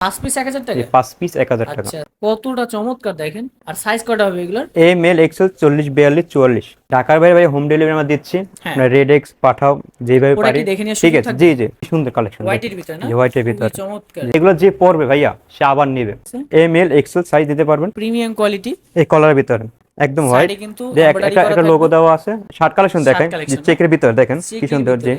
পাঁচ পিস এক হাজার টাকা? পাঁচ পিস এক হাজার টাকা। আচ্ছা কতটা চমৎকার দেখেন। আর সাইজ কটা হবে এগুলোর? এম এল এক্সেল চল্লিশ বিয়াল্লিশ চুয়াল্লিশ। ঢাকার বাইরে বাইরে হোম ডেলিভারি আমরা দিচ্ছি। হ্যাঁ। রেড এক্স পাঠাও যেভাবে পারি। ঠিক আছে জি জি সুন্দর কালেকশন হোয়াইটের ভিতরে না? হোয়াইটের ভিতরে। চমৎকার। এগুলো যে পরবে ভাইয়া সে আবার নেবে। এম এল এক্সেল সাইজ দিতে পারবেন। প্রিমিয়াম কোয়ালিটি এই কলার ভিতরে একদম হোয়াইট কিন্তু একটা একটা লোগো দেওয়া আছে। শার্ট কালেকশন দেখেন চেকের ভিতরে দেখেন কি সুন্দর যে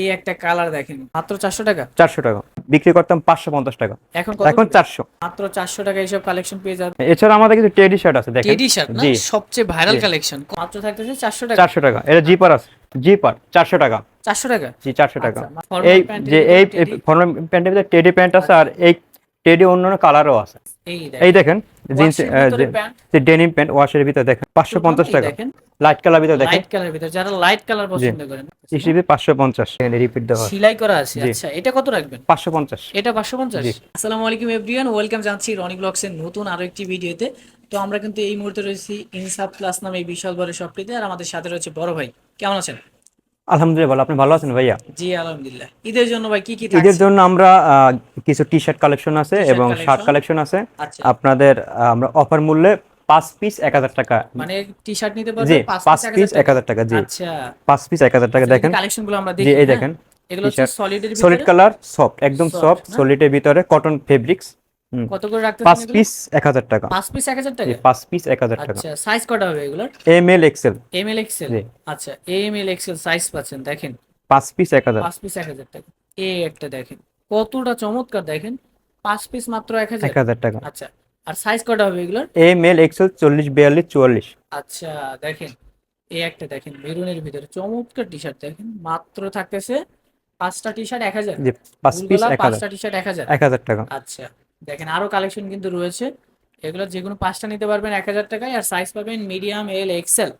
এই একটা কালার দেখেন মাত্র চারশো টাকা? চারশো টাকা। বিক্রি করতাম পাঁচশো পঞ্চাশ টাকা। এখন এখন চারশো। মাত্র চারশো টাকা এইসব কালেকশন পেয়ে যাবে। এছাড়া আমাদের কিছু টেডি শার্ট আছে দেখেন। টেডি শার্ট জি। সবচেয়ে ভাইরাল। কালেকশন মাত্র থাকতেছে চারশো টাকা। চারশো টাকা। এটা জিপার আছে। জিপার চারশো টাকা। চারশো টাকা? জি চারশো টাকা। আচ্ছা, এই যে এই? ফর্মাল প্যান্টের ভিতরে টেডি প্যান্ট আছে আর এই টেডি অন্যান্য কালারও আছে। এই এই দেখেন জিন্স এর। যে ডেনিম প্যান্ট ওয়াশের ভিতরে দেখেন পাঁচশো পঞ্চাশ টাকা। লাইট কালার ভিতরে দেখেন। লাইট কালার ভিতরে যারা লাইট কালার পছন্দ করেন হিসেবে পাঁচশো পঞ্চাশ। রিপিট দেওয়া সেলাই করা আছে আচ্ছা এটা কত রাখবেন? পাঁচশো পঞ্চাশ। এটা পাঁচশো পঞ্চাশ। আসসালামু আলাইকুম এভরিওয়ান ওয়েলকাম জানছি রনি ব্লগসের নতুন আরও একটি ভিডিওতে। তো আমরা কিন্তু এই মুহূর্তে রয়েছি ইনসাফ প্লাস নামে এই বিশাল বড় শপটিতে আর আমাদের সাথে রয়েছে বড় ভাই। কেমন আছেন? আলহামদুলিল্লাহ ভালো। আপনি ভালো আছেন ভাইয়া? জি আলহামদুলিল্লাহ। ঈদের জন্য ভাই কি কি ঈদের জন্য আমরা কিছু টি শার্ট কালেকশন আছে এবং শার্ট কালেকশন আছে। আচ্ছা। আপনাদের আমরা অফার মূল্যে পাঁচ পিস এক হাজার টাকা। মানে টি শার্ট নিতে জি পারবে পাঁচ পিস এক হাজার টাকা জি। আচ্ছা। পাঁচ পিস এক হাজার টাকা দেখেন। কালেকশনগুলো আমরা দেখি এই হ্যাঁ? দেখেন। এগুলো t-shirt। সলিডের সলিড কালার সফট একদম সফট? সলিডের ভিতরে কটন ফেব্রিক্স কত করে রাখতে পাঁচ পিস এক হাজার টাকা। পাঁচ পিস এক হাজার টাকা? পাঁচ পিস এক হাজার টাকা। আচ্ছা সাইজ কটা হবে এগুলোর? M L XL M L XL. আচ্ছা এম এল এক্সেল সাইজ পাচ্ছেন দেখেন। পাঁচ পিস এক হাজার। পাঁচ পিস এক হাজার টাকা। এ একটা দেখেন কতটা চমৎকার দেখেন। পাঁচ পিস মাত্র এক হাজার। এক হাজার টাকা। আচ্ছা আর সাইজ কটা হবে এগুলোর? এম এল এক্সেল চল্লিশ বিয়াল্লিশ চুয়াল্লিশ। আচ্ছা দেখেন এই একটা দেখেন মেরুনের ভিতরে চমৎকার টি শার্ট দেখেন মাত্র থাকতেছে পাঁচটা টি শার্ট এক হাজার। পাঁচটা টি শার্ট এক হাজার। এক হাজার টাকা। আচ্ছা দেখেন আরও কালেকশন কিন্তু রয়েছে। এগুলো যে কোনো পাঁচটা নিতে পারবেন এক হাজার টাকায় আর সাইজ পাবেন মিডিয়াম এল এক্সেল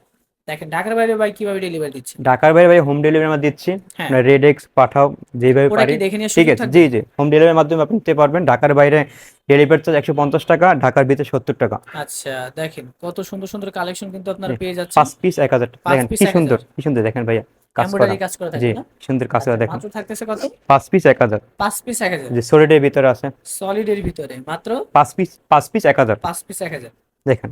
দেখেন ঢাকার বাইরে ভাই কীভাবে ডেলিভারি দিচ্ছে ঢাকার বাইরে ভাই হোম ডেলিভারি আমরা দিচ্ছি। হ্যাঁ। রেড এক্স পাঠাও যেভাবে পারি। ঠিক আছে জি জি। হোম ডেলিভারির মাধ্যমে আপনি নিতে পারবেন। ঢাকার বাইরে ডেলিভারি চার্জ একশো পঞ্চাশ টাকা ঢাকার ভিতরে সত্তর টাকা। আচ্ছা দেখেন কত সুন্দর সুন্দর কালেকশন কিন্তু আপনারা পেয়ে যাচ্ছেন। পাঁচ পিস এক হাজার টাকা। দেখেন কি সুন্দর কি সুন্দর দেখেন ভাইয়া। কাজ করা। কাজ করা জি সুন্দর কাজ করা আচ্ছা, দেখেন। মাত্র থাকতেছে কত? পাঁচ পিস এক হাজার। পাঁচ পিস ভিতরে আছে। ভিতরে মাত্র? পাঁচ পিস পাঁচ পিস এক হাজার। পাঁচ পিস এক হাজার। দেখেন।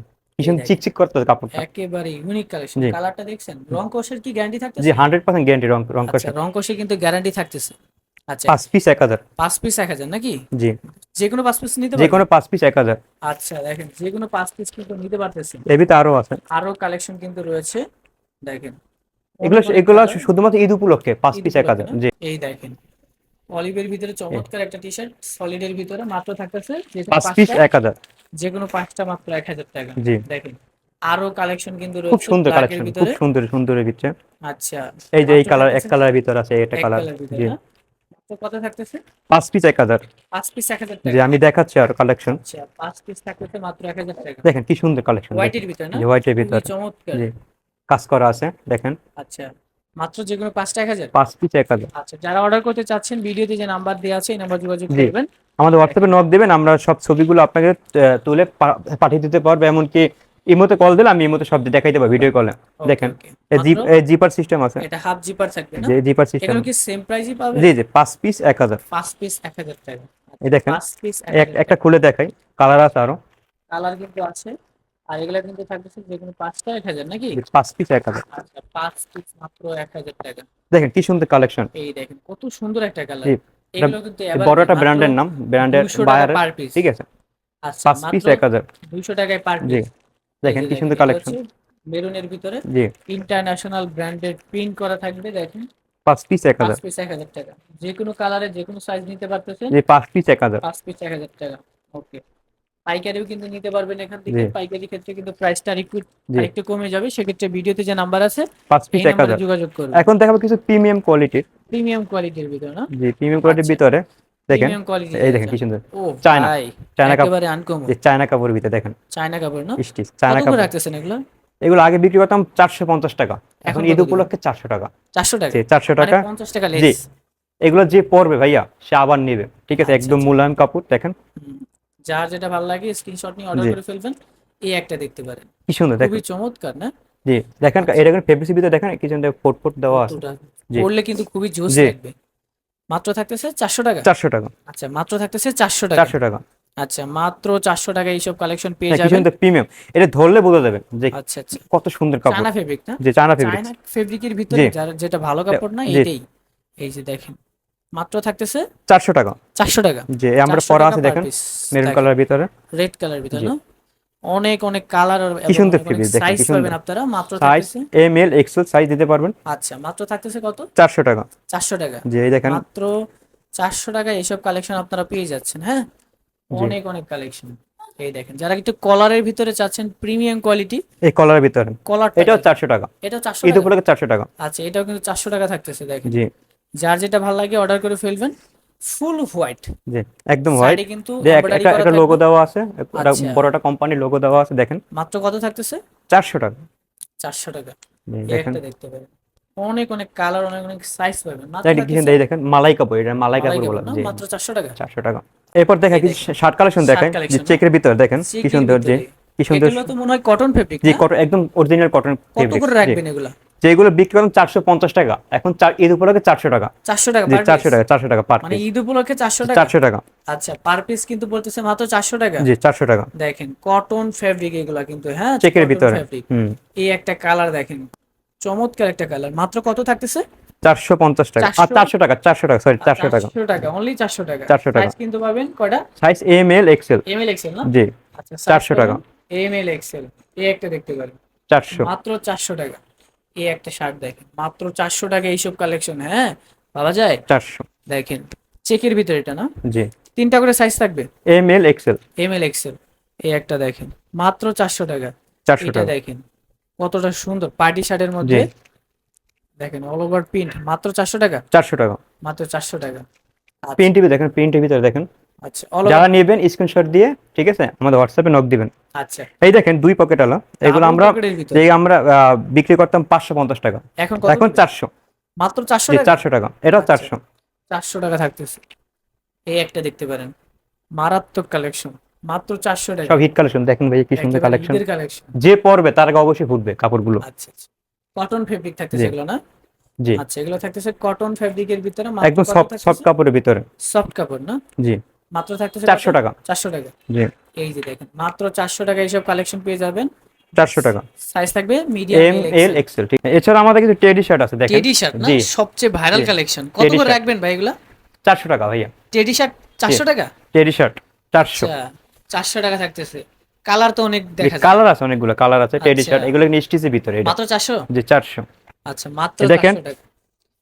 চিকচিক করতে কাপড়টা। একেবারে ইউনিক কালেকশন। কালারটা দেখছেন? রং কোষের কি গ্যারান্টি থাকতেছে? জি হান্ড্রেড পার্সেন্ট গ্যারান্টি রং রং আচ্ছা রং কিন্তু গ্যারান্টি থাকতেছে। আচ্ছা। পাঁচ পিস এক হাজার। পাঁচ পিস এক হাজার নাকি? জি। যে কোনো পাঁচ পিস নিতে যে কোনো পাঁচ পিস এক হাজার। আচ্ছা দেখেন যে কোনো পাঁচ পিস কিন্তু নিতে পারতেছেন। এর আরও আছে। আরও কালেকশন কিন্তু রয়েছে। দেখেন এগুলো এগুলো শুধুমাত্র ঈদ উপলক্ষে পাঁচ পিস এক হাজার জি। এই দেখেন অলিভের ভিতরে চমৎকার একটা টি শার্ট সলিডের ভিতরে মাত্র থাকতেছে পাঁচ পিস এক হাজার। যে কোনো পাঁচটা মাত্র এক হাজার টাকা। জি। দেখেন আরও কালেকশন কিন্তু খুব সুন্দর কালেকশন খুব সুন্দর সুন্দরের ভিতরে আচ্ছা এই যে এই কালার এক কালারের ভিতর আছে এটা কালার জি? তো কত থাকতেছে? পাঁচ পিস এক হাজার। পাঁচ পিস এক হাজার আমি দেখাচ্ছি আর কালেকশন আচ্ছা পাঁচ পিস থাকতেছে মাত্র এক হাজার টাকা। দেখেন কি সুন্দর কালেকশন হোয়াইটের ভিতরে না? হোয়াইটের ভিতর। চমৎকার। কাজ করা আছে দেখেন। আচ্ছা মাত্র যে কোনো পাঁচটা এক হাজার? পাঁচ পিস এক হাজার। আচ্ছা যারা অর্ডার করতে চাচ্ছেন ভিডিওতে যে নাম্বার দেওয়া আছে এই নাম্বার যোগাযোগ। করবেন। আমাদের হোয়াটসঅ্যাপে নক দেবেন আমরা সব ছবিগুলো আপনাকে তুলে পাঠিয়ে দিতে পারব। এমনকি ইমোতে কল দিলে আমি ইমোতে সব দেখাই দেবো ভিডিও কলে দেখেন জিপার সিস্টেম আছে। এটা হাফ জিপার থাকবে না? জিপার সিস্টেম এগুলো কি সেম প্রাইসই পাবে? জি জি পাঁচ পিস এক হাজার। পাঁচ পিস এক হাজার টাকা। এই দেখেন পিস একটা খুলে দেখাই। কালার আছে আরও। কালার কিন্তু আছে। আর এগুলা কিন্তু থাকতেছে যে কোনো পাঁচটা এক হাজার নাকি? পাঁচ পিস এক হাজার। আচ্ছা পাঁচ পিস মাত্র এক হাজার টাকা। দেখেন কি সুন্দর কালেকশন এই দেখেন কত সুন্দর একটা কালার এগুলো কিন্তু বড় একটা ব্র্যান্ডের নাম ব্র্যান্ডের বায়ার ঠিক আছে। আচ্ছা পাঁচ পিস এক হাজার। দুইশো টাকায় পার জি। দেখেন কি সুন্দর কালেকশন মেরুনের ভিতরে জি। ইন্টারন্যাশনাল ব্র্যান্ডেড প্রিন্ট করা থাকবে দেখেন। পাঁচ পিস এক হাজার। পিস এক হাজার টাকা। যে কোনো কালারে যে কোনো সাইজ নিতে পারতেছেন। জি পাঁচ পিস এক হাজার। পাঁচ পিস এক হাজার টাকা। ওকে পাইকারিও কিন্তু নিতে পারবেন এখান থেকে। পাইকারি ক্ষেত্রে কিন্তু প্রাইসটা আরেকটু আরেকটু কমে যাবে। সেক্ষেত্রে ভিডিওতে যে নাম্বার আছে পাঁচ পিস এক হাজার। যোগাযোগ করুন। এখন দেখাবো কিছু প্রিমিয়াম কোয়ালিটির প্রিমিয়াম কোয়ালিটির ভিতরে না? জি প্রিমিয়াম কোয়ালিটির আচ্ছা। ভিতরে দেখেন। এই দেখেন কি সুন্দর। চায়না, চায়না কাপড়। একেবারে আনকমন যে চায়না কাপড়ের ভিতরে দেখেন। চায়না কাপড় না? স্টিচ চায়না কাপড় রাখতেছেন এগুলো? এগুলো আগে বিক্রি করতাম চারশো পঞ্চাশ টাকা। এখন এখন ঈদ উপলক্ষে চারশো টাকা। চারশো টাকা? চারশো মানে টাকা। পঞ্চাশ টাকা জি। এগুলো যে পরবে ভাইয়া সে আবার নেবে। ঠিক আছে আচ্ছা, একদম আচ্ছা। মুলায়ম কাপড় দেখেন। যার যেটা ভালো লাগে স্ক্রিনশট নিয়ে অর্ডার করে ফেলবেন এই একটা দেখতে পারেন। কি সুন্দর দেখেন। খুবই চমৎকার না? জি দেখেন এটা কিন্তু ফেব্রিক্সের ভিতরে দেখেন কি সুন্দর ফোট ফোট দেওয়া আছে। পরলে কিন্তু খুবই জোস। লাগবে। মাত্র থাকতেছে চারশো টাকা? চারশো টাকা। আচ্ছা মাত্র থাকতেছে চারশো টাকা। চারশো টাকা। আচ্ছা মাত্র চারশো টাকা এইসব কালেকশন পেয়ে হ্যাঁ, যাবেন। সুন্দর প্রিমিয়াম এটা ধরলে বোঝা যাবে যে আচ্ছা আচ্ছা। কত সুন্দর কাপড়। চায়না ফেব্রিক না? যে চায়না ফেব্রিক চায়না ফেব্রিকের ভিতরে যার যেটা ভালো কাপড় না। এটাই। এই যে দেখেন মাত্র থাকতেছে চারশো টাকা। চারশো টাকা। যে আমরা পরা আছে দেখেন মেরুন কালার ভিতরে। রেড কালার ভিতরে না? অনেক অনেক কালার কি সুন্দর দেখেন, সাইজ পাবেন আপনারা মাত্র থাকতেছে। এম এল এক্সেল সাইজ দিতে পারবেন। আচ্ছা মাত্র থাকতেছে কত? চারশো টাকা। চারশো টাকা। যে এই দেখেন। মাত্র চারশো টাকায় এইসব কালেকশন আপনারা পেয়ে যাচ্ছেন হ্যাঁ? অনেক অনেক কালেকশন এই দেখেন যারা একটু কলারের ভিতরে চাচ্ছেন প্রিমিয়াম কোয়ালিটি এই কলারের ভিতরে। কলার এটাও চারশো টাকা। এটাও চারশো ঈদ টাকা। উপলক্ষে চারশো টাকা। আচ্ছা এটাও কিন্তু চারশো টাকা থাকতেছে দেখেন। জি। যার যেটা ভালো লাগে অর্ডার করে ফেলবেন। ফুল হোয়াইট জি একদম হোয়াইট কিন্তু একটা একটা লোগো দেওয়া আছে একটা। বড় একটা কোম্পানির লোগো দেওয়া আছে দেখেন। মাত্র কত থাকতেছে? চারশো টাকা। চারশো টাকা। জি, এই দেখেন। একটা দেখতে পাবেন। অনেক অনেক কালার অনেক অনেক সাইজ পাবেন। মাত্র দেখেন এই দেখেন মালাই কাপড় এটা মালাই মালাই কাপড় কাপড় বলা জি। মাত্র চারশো টাকা। চারশো টাকা। এরপর দেখেন কি শার্ট কালেকশন দেখেন যে চেকের ভিতর দেখেন কি সুন্দর যে কি সুন্দর এগুলো তো মনে হয় কটন ফেব্রিক যে কটন একদম অরিজিনাল কটন ফেব্রিক কত করে রাখবেন এগুলা? যেগুলো বিক্রি করেন চারশো পঞ্চাশ টাকা। এখন ঈদ উপলক্ষে চারশো টাকা। চারশো টাকা চারশো টাকা চারশো টাকা পার মানে ঈদ উপলক্ষে চারশো টাকা? চারশো টাকা। আচ্ছা পার পিস কিন্তু বলতেছে মাত্র চারশো টাকা? জি চারশো টাকা। দেখেন কটন ফেব্রিক এগুলা কিন্তু হ্যাঁ? চেকের ভিতরে। এই একটা কালার দেখেন চমৎকার একটা কালার মাত্র কত থাকতেছে? চারশো পঞ্চাশ টাকা। আর চারশো টাকা চারশো টাকা সরি চারশো টাকা। টাকা অনলি চারশো টাকা। 400 টাকা। কিন্তু পাবেন কয়টা? Size M L XL M L XL না? জি আচ্ছা 400 টাকা। এম এল এক্সেল এই একটা দেখতে পারেন। চারশো। মাত্র চারশো টাকা। এই একটা শার্ট দেখেন। মাত্র চারশো টাকা এইসব কালেকশন হ্যাঁ? পাওয়া যায়? চারশো। দেখেন চেকের ভিতরে এটা না? জি। তিনটা করে সাইজ থাকবে? M L XL M L XL এই একটা দেখেন মাত্র চারশো টাকা। চারশো এটা টাকা। দেখেন কতটা সুন্দর পার্টি শার্টের মধ্যে। দেখেন অল ওভার প্রিন্ট মাত্র চারশো টাকা? চারশো টাকা। মাত্র চারশো টাকা। প্রিন্ট টিভি দেখেন প্রিন্ট টিভি ভিতরে দেখেন। আচ্ছা যারা নেবেন স্ক্রিনশট দিয়ে ঠিক আছে? আমাদের হোয়াটসঅ্যাপে নক দিবেন। আচ্ছা। এই দেখেন দুই পকেট আলা। এগুলো আমরা। যে আমরা বিক্রি করতাম পাঁচশো পঞ্চাশ টাকা। এখন এখন চারশো। মাত্র চারশো চারশো টাকা। এটাও আচ্ছা। চারশো। চারশো টাকা থাকতেছে। এই একটা দেখতে পারেন। মারাত্মক কালেকশন মাত্র চারশো টাকা। সব হিট কালেকশন দেখেন ভাই কি সুন্দর কালেকশন যে পরবে তার আগে অবশ্যই ফুটবে কাপড়গুলো। আচ্ছা আচ্ছা। কটন ফেব্রিক থাকতেছে। এগুলো না? জি। আচ্ছা এগুলো থাকতেছে কটন ফেব্রিকের ভিতরে একদম সফট সফট কাপড়ের ভিতরে। সফট কাপড় না? জি। মাত্র থাকতেছে চারশো টাকা। চারশো টাকা। জি। এই যে দেখেন মাত্র চারশো টাকা এইসব কালেকশন পেয়ে যাবেন। চারশো টাকা। সাইজ থাকবে মিডিয়াম এম এল এক্সেল ঠিক এছাড়া আমাদের কিছু টেডি শার্ট আছে দেখেন। টেডি শার্ট না? সবচেয়ে ভাইরাল কালেকশন কত করে রাখবেন ভাই এগুলা? চারশো টাকা ভাইয়া। টেডি শার্ট চারশো টাকা? টেডি শার্ট চারশো। আচ্ছা চারশো টাকা থাকতেছে। কালার তো অনেক দেখা কালার আছে অনেকগুলো কালার আছে টেডি আচ্ছা। শার্ট এগুলো স্টিচের ভিতরে মাত্র চারশো? যে চারশো। আচ্ছা মাত্র দেখেন।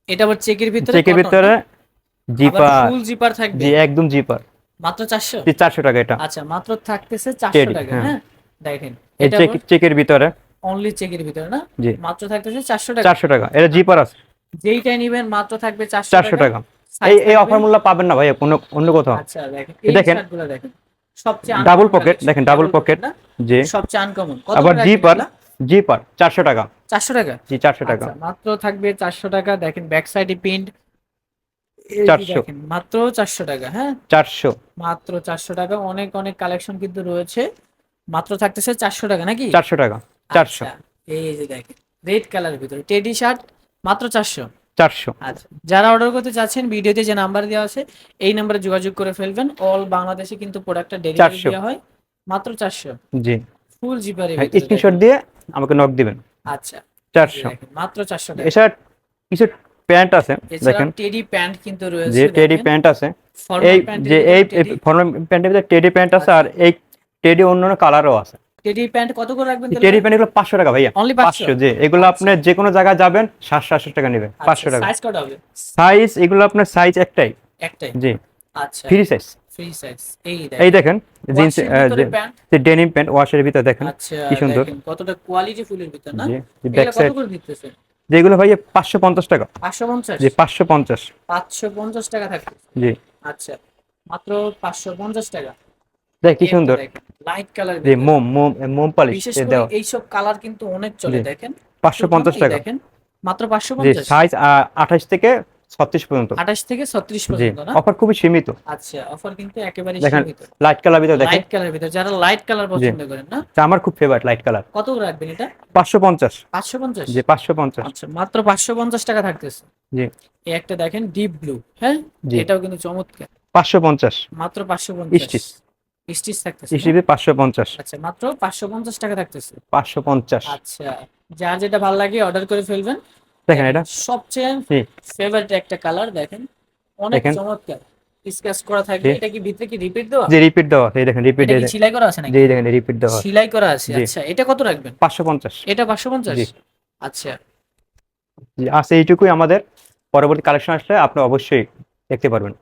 এটা আবার চেকের ভিতরে চেকের ভিতরে জিপার ফুল জিপার থাকবে? জি একদম জিপার মাত্র চারশো? জি চারশো টাকা এটা। আচ্ছা মাত্র থাকতেছে চারশো Teddy, টাকা হ্যাঁ। হ্যাঁ? দেখেন এটা চেক চেকের ভিতরে। অনলি চেকের ভিতরে না? মাত্র থাকতেছে চারশো টাকা। চারশো টাকা। এটা জিপার আছে। যেইটাই নিবেন মাত্র থাকবে চারশো চারশো টাকা। এই এই অফার মূল্য পাবেন না ভাই কোনো অন্য কোথাও। আচ্ছা দেখেন এই দেখেন। সবচেয়ে pocket, collection, দেখেন, pocket। না? যে সবচেয়ে আনকমন কত আবার জিপার জিপার চারশো টাকা। চারশো টাকা? জি চারশো টাকা। আচ্ছা, মাত্র থাকবে চারশো টাকা। দেখেন ব্যাক সাইডে প্রিন্ট 400 মাত্র চারশো টাকা হ্যাঁ? চারশো। মাত্র চারশো টাকা অনেক অনেক কালেকশন কিন্তু রয়েছে। মাত্র থাকতেছে চারশো টাকা নাকি? চারশো টাকা চারশো। আচ্ছা, এই যে দেখেন রেড কালার ভিতরে টেডি শার্ট মাত্র চারশো। চারশো। আচ্ছা যারা অর্ডার করতে চাচ্ছেন ভিডিওতে যে নাম্বার দেওয়া আছে এই নাম্বারে যোগাযোগ করে ফেলবেন। অল বাংলাদেশে কিন্তু প্রোডাক্টটা ডেলিভারি 400 দেওয়া হয় মাত্র চারশো। জি। ফুল জিপারে স্ক্রিনশট দিয়ে আমাকে নক দিবেন। আচ্ছা চারশো। মাত্র চারশো এছাড়া কিছু প্যান্ট আছে দেখেন। টেডি প্যান্ট কিন্তু রয়েছে যে টেডি প্যান্ট আছে এই যে এই ফর্মাল প্যান্টের ভিতরে টেডি প্যান্ট আছে আর এই টেডি অন্যান্য কালারও আছে। টেডি প্যান্ট কত করে রাখবেন টেডি প্যান্ট এগুলো পাঁচশো টাকা ভাইয়া অনলি পাঁচশো? পাঁচশো যে এগুলো আপনি যে কোনো জায়গায় যাবেন সাতশো সাতশো টাকা নেবেন পাঁচশো টাকা। সাইজ কত হবে? সাইজ এগুলো আপনার সাইজ একটাই। একটাই? জি। আচ্ছা। ফ্রি সাইজ ফ্রি সাইজ এই এই দেখেন জিন্স যে ডেনিম প্যান্ট ওয়াশের ভিতরে দেখেন আচ্ছা কি সুন্দর। কতটা কোয়ালিটি ফুলের ভিতর না? জি ব্যাক সাইড যেগুলো ভাই পাঁচশো পঞ্চাশ টাকা। পাঁচশো পঞ্চাশ? জি পাঁচশো পঞ্চাশ। পাঁচশো পঞ্চাশ টাকা থাকে জি। আচ্ছা মাত্র পাঁচশো পঞ্চাশ টাকা। দেখ কি সুন্দর। লাইট কালার যে মোম মোম মোম পালিশ বিশেষ করে এইসব কালার কিন্তু অনেক চলে দেখেন। পাঁচশো পঞ্চাশ টাকা। দেখেন। মাত্র পাঁচশো জি পঞ্চাশ সাইজ আঠাশ থেকে ছত্রিশ পর্যন্ত। আঠাশ থেকে ছত্রিশ জি। পর্যন্ত না? অফার খুবই সীমিত। আচ্ছা অফার কিন্তু একেবারে দেখেন, সীমিত। লাইট কালার ভিতরে দেখেন। লাইট কালার ভিতরে যারা লাইট কালার পছন্দ করেন না? এটা আমার খুব ফেভারিট লাইট কালার কত রাখবেন এটা? পাঁচশো পঞ্চাশ। পাঁচশো পঞ্চাশ? জি পাঁচশো পঞ্চাশ। আচ্ছা মাত্র পাঁচশো পঞ্চাশ টাকা থাকতেছে। জি। এই একটা দেখেন ডিপ ব্লু হ্যাঁ। এটাও কিন্তু চমৎকার। পাঁচশো পঞ্চাশ। মাত্র পাঁচশো পঞ্চাশ। স্টিচ স্টিচ থাকতেছে? স্টিচে পাঁচশো পঞ্চাশ। আচ্ছা মাত্র পাঁচশো পঞ্চাশ টাকা থাকতেছে। পাঁচশো পঞ্চাশ। আচ্ছা যার যেটা ভালো লাগে অর্ডার করে ফেলবেন। দেখেন এটা। সবচেয়ে ফেভারিট একটা কালার দেখেন। অনেক চমৎকার। স্কেচ করা থাকবে এটা কি ভিতরে কি রিপিট দেওয়া? যে রিপিট দেওয়া। এই দেখেন রিপিট এটা সেলাই করা আছে নাকি? যে দেখেন রিপিট দেওয়া। সেলাই করা আছে আচ্ছা। এটা কত রাখবেন? পাঁচশো পঞ্চাশ। এটা পাঁচশো পঞ্চাশ? জি। আচ্ছা। জি আছে এইটুকুই আমাদের পরবর্তী কালেকশন আসলে আপনি অবশ্যই দেখতে পারবেন।